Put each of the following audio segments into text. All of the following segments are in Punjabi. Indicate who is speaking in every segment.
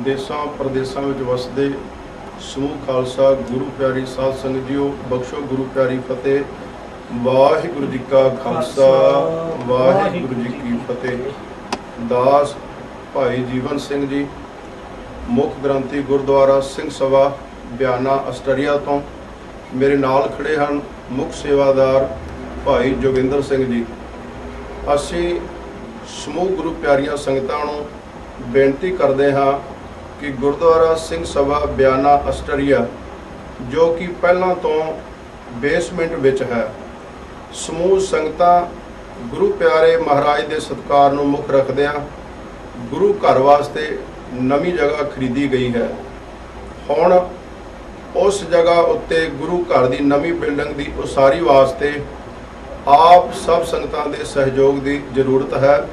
Speaker 1: ਦੇਸਾਂ ਪ੍ਰਦੇਸਾਂ ਵਿੱਚ ਵਸਦੇ ਸਮੂਹ ਖਾਲਸਾ ਗੁਰੂ ਪਿਆਰੀ ਸਾਧ ਸੰਗਤ ਜੀਓ ਬਖਸ਼ੋ ਗੁਰੂ ਪਿਆਰੀ ਫਤਿਹ। ਵਾਹਿਗੁਰੂ ਜੀ ਕਾ ਖਾਲਸਾ ਵਾਹਿਗੁਰੂ ਜੀ ਕੀ ਫਤਿਹ। ਦਾਸ ਭਾਈ ਜੀਵਨ ਸਿੰਘ ਜੀ ਮੁੱਖ ਗ੍ਰੰਥੀ ਗੁਰਦੁਆਰਾ ਸਿੰਘ ਸਭਾ ਬਿਆਨਾ ਆਸਟਰੀਆ ਤੋਂ ਮੇਰੇ ਨਾਲ ਖੜੇ ਹਨ ਮੁੱਖ ਸੇਵਾਦਾਰ ਭਾਈ ਜੋਗਿੰਦਰ ਸਿੰਘ ਜੀ। ਅਸੀਂ ਸਮੂਹ ਗੁਰੂ ਪਿਆਰੀਆਂ ਸੰਗਤਾਂ ਨੂੰ ਬੇਨਤੀ ਕਰਦੇ ਹਾਂ ਕਿ ਗੁਰਦੁਆਰਾ ਸਿੰਘ ਸਭਾ ਬਿਆਨਾ ਆਸਟਰੀਆ ਜੋ ਕਿ ਪਹਿਲਾਂ ਤੋਂ ਬੇਸਮੈਂਟ ਵਿੱਚ ਹੈ। ਸਮੂਹ ਸੰਗਤਾਂ ਗੁਰੂ ਪਿਆਰੇ ਮਹਾਰਾਜ ਦੇ ਸਤਕਾਰ ਨੂੰ ਮੁੱਖ ਰੱਖਦਿਆਂ ਗੁਰੂ ਘਰ ਵਾਸਤੇ ਨਵੀਂ ਜਗ੍ਹਾ ਖਰੀਦੀ ਗਈ ਹੈ। ਹੁਣ ਉਸ ਜਗ੍ਹਾ ਉੱਤੇ ਗੁਰੂ ਘਰ ਦੀ ਨਵੀਂ ਬਿਲਡਿੰਗ ਦੀ ਉਸਾਰੀ ਵਾਸਤੇ ਆਪ ਸਭ ਸੰਗਤਾਂ ਦੇ ਸਹਿਯੋਗ ਦੀ ਜ਼ਰੂਰਤ ਹੈ।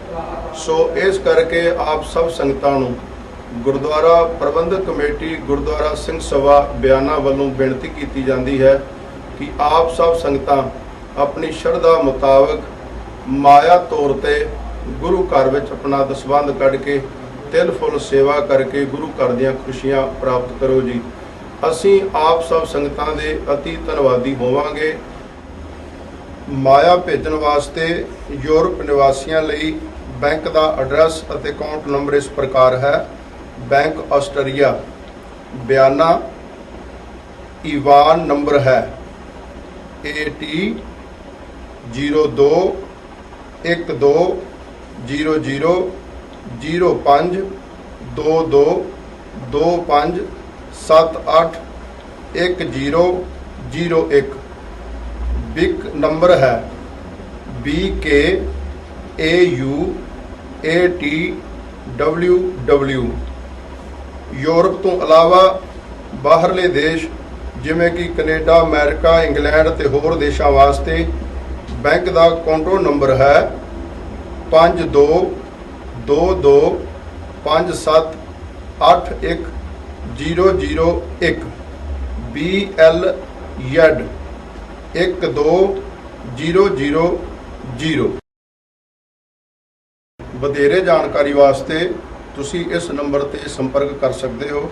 Speaker 1: ਸੋ ਇਸ ਕਰਕੇ ਆਪ ਸਭ ਸੰਗਤਾਂ ਨੂੰ ਗੁਰਦੁਆਰਾ ਪ੍ਰਬੰਧਕ ਕਮੇਟੀ ਗੁਰਦੁਆਰਾ ਸਿੰਘ ਸਭਾ ਬਿਆਨਾ ਵੱਲੋਂ ਬੇਨਤੀ ਕੀਤੀ ਜਾਂਦੀ ਹੈ ਕਿ ਆਪ ਸਭ ਸੰਗਤਾਂ ਆਪਣੀ ਸ਼ਰਧਾ ਮੁਤਾਬਕ ਮਾਇਆ ਤੌਰ ਤੇ ਗੁਰੂ ਘਰ ਵਿੱਚ ਆਪਣਾ ਦਸਵੰਧ ਕੱਢ ਕੇ ਤਿਲ ਫੁੱਲ ਸੇਵਾ ਕਰਕੇ ਗੁਰੂ ਘਰ ਦੀਆਂ ਖੁਸ਼ੀਆਂ ਪ੍ਰਾਪਤ ਕਰੋ ਜੀ। ਅਸੀਂ ਆਪ ਸਭ ਸੰਗਤਾਂ ਦੇ ਅਤੀ ਧੰਨਵਾਦੀ ਹੋਵਾਂਗੇ। ਮਾਇਆ ਭੇਜਣ ਵਾਸਤੇ ਯੂਰਪ ਨਿਵਾਸੀਆਂ ਲਈ ਬੈਂਕ ਦਾ ਐਡਰੈਸ ਅਤੇ ਅਕਾਊਂਟ ਨੰਬਰ ਇਸ ਪ੍ਰਕਾਰ ਹੈ। Bank Austria. Biana IBAN number ਹੈ। AT 02 12 00 05 22 25 78 1001 ਬਿਕ ਨੰਬਰ ਹੈ। BK AU AT WW Europe ਤੋਂ ਇਲਾਵਾ ਬਾਹਰਲੇ ਦੇਸ਼, ਜਿਵੇਂ ਕਿ ਕੈਨੇਡਾ, ਅਮਰੀਕਾ, ਇੰਗਲੈਂਡ ਤੇ ਹੋਰ ਦੇਸ਼ਾਂ ਵਾਸਤੇ ਬੈਂਕ ਦਾ ਕਾਊਂਟਰ ਨੰਬਰ ਹੈ 52 22 57 81 001 BL YED 12000 ਵਧੇਰੇ ਜਾਣਕਾਰੀ ਵਾਸਤੇ ਤੁਸੀਂ ਇਸ ਨੰਬਰ ਤੇ ਸੰਪਰਕ ਕਰ ਸਕਦੇ ਹੋ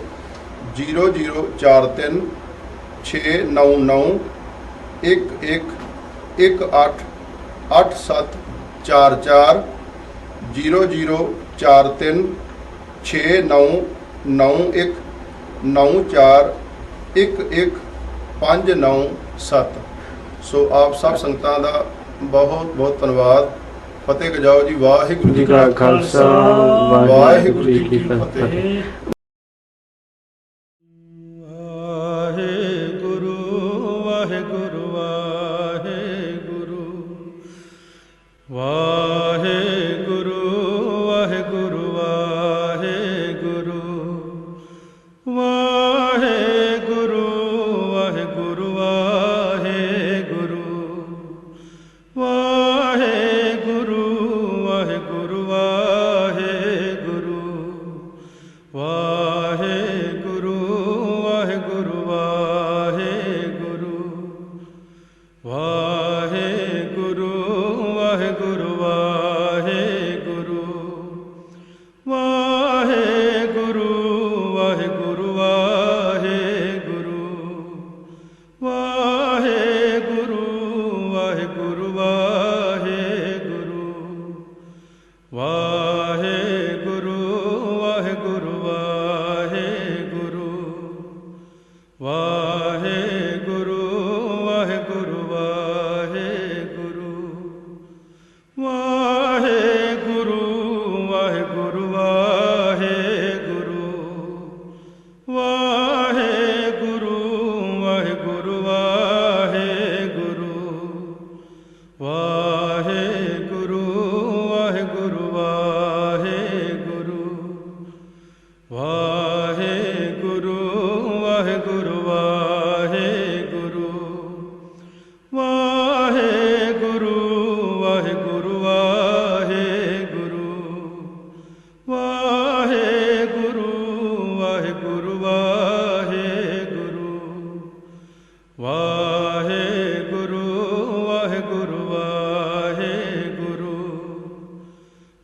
Speaker 1: 0043 699 1118 8744 0043 699 94 11597 ਸੋ ਆਪ ਸਭ ਸੰਗਤਾਂ ਦਾ ਬਹੁਤ ਬਹੁਤ ਧੰਨਵਾਦ ਫਤਿਹ ਗਜਾਓ ਜੀ ਵਾਹਿਗੁਰੂ
Speaker 2: ਜੀ ਕਾ ਖਾਲਸਾ। ਵਾਹਿਗੁਰੂ ਜੀ ਕੀ ਫਤਿਹ।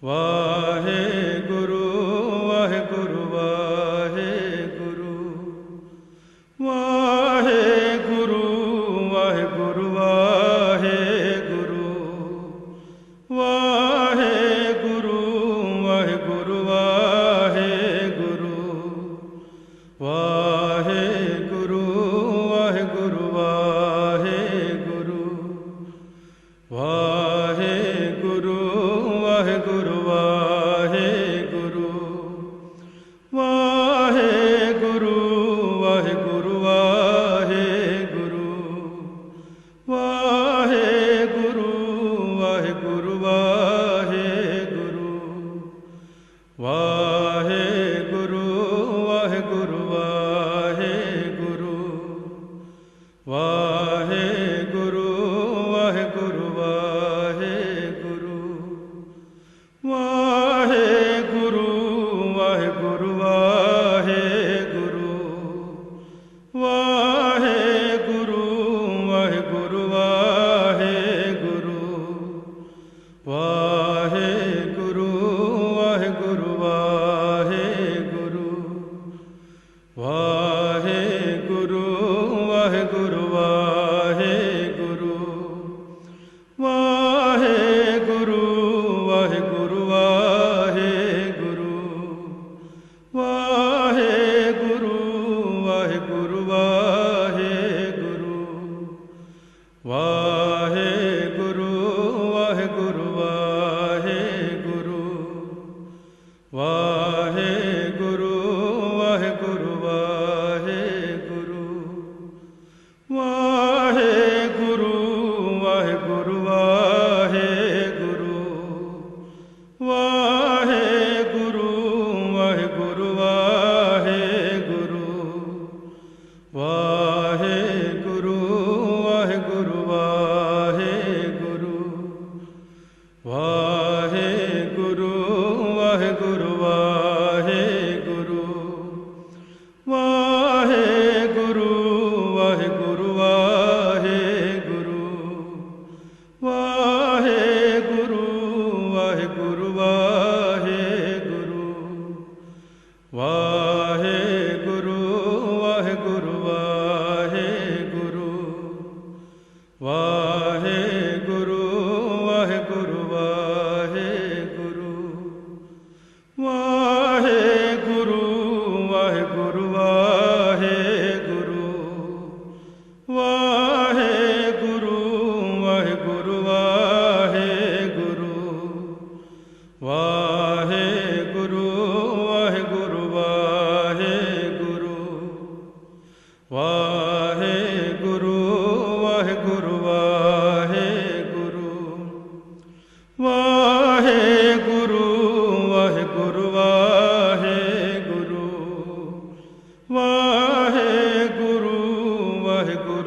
Speaker 2: Whoa. Wahe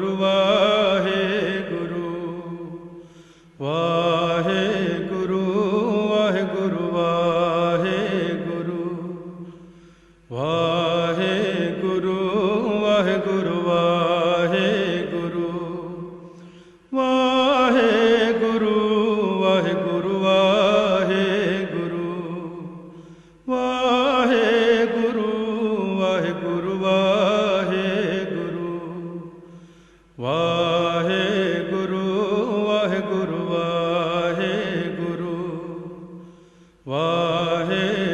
Speaker 2: வருவார் है